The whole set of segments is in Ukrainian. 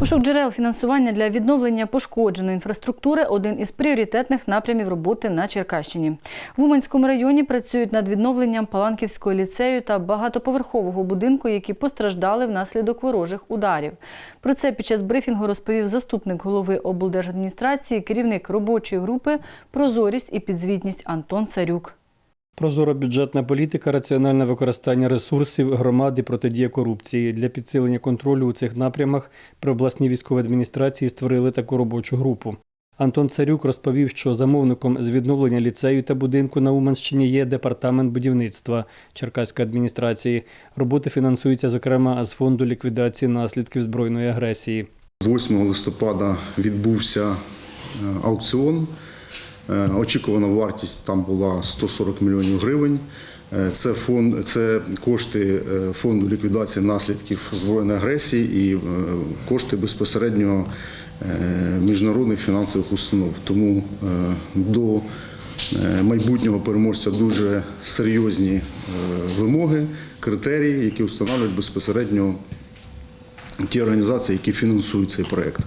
Пошук джерел фінансування для відновлення пошкодженої інфраструктури один із пріоритетних напрямів роботи на Черкащині. В Уманському районі працюють над відновленням Паланківського ліцею та багатоповерхового будинку, які постраждали внаслідок ворожих ударів. Про це під час брифінгу розповів заступник голови облдержадміністрації, керівник робочої групи Прозорість і підзвітність Антон Царюк. Прозора бюджетна політика, раціональне використання ресурсів громади, протидія корупції. Для підсилення контролю у цих напрямах при обласній військовій адміністрації створили таку робочу групу. Антон Царюк розповів, що замовником з відновлення ліцею та будинку на Уманщині є департамент будівництва Черкаської адміністрації. Роботи фінансуються, зокрема, з фонду ліквідації наслідків збройної агресії. 8 листопада відбувся е, аукціон. Е, Очікувана вартість там була 140 мільйонів гривень. Е, Це фонд, це кошти е, фонду ліквідації наслідків збройної агресії і кошти безпосередньо міжнародних фінансових установ. Тому до майбутнього переможця дуже серйозні вимоги, критерії, які встановлюють безпосередньо ті організації, які фінансують цей проект.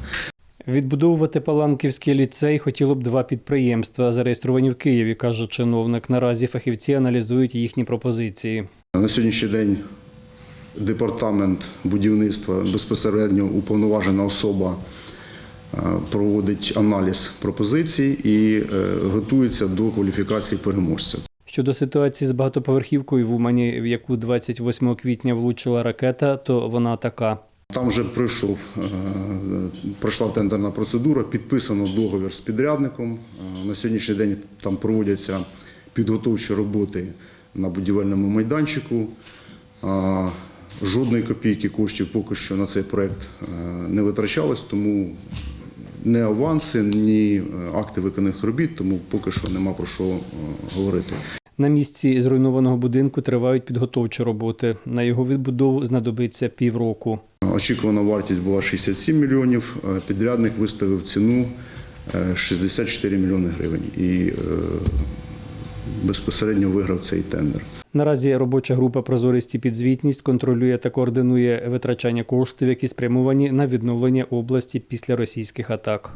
Відбудовувати Паланківський ліцей хотіло б два підприємства, зареєстровані в Києві, каже чиновник. Наразі фахівці аналізують їхні пропозиції. На сьогоднішній день департамент будівництва безпосередньо уповноважена особа е, проводить аналіз пропозицій і е, готується до кваліфікації переможця. Щодо ситуації з багатоповерхівкою в Умані, в яку 28 квітня влучила ракета, то вона така. Там вже пройшов, е, пройшла тендерна процедура, підписано договір з підрядником. Е, На сьогоднішній день там проводяться підготовчі роботи на будівельному майданчику. Жодної копійки коштів поки що на цей проект е, не витрачалось, тому ні аванси, ні е, акти виконаних робіт, тому поки що нема про що е, говорити. На місці зруйнованого будинку тривають підготовчі роботи. На його відбудову знадобиться півроку. Очікувана вартість була 67 мільйонів. е, Підрядник виставив ціну е, 64 мільйони гривень і е, безпосередньо виграв цей тендер. Наразі робоча група Прозорість і підзвітність контролює та координує витрачання коштів, які спрямовані на відновлення області після російських атак.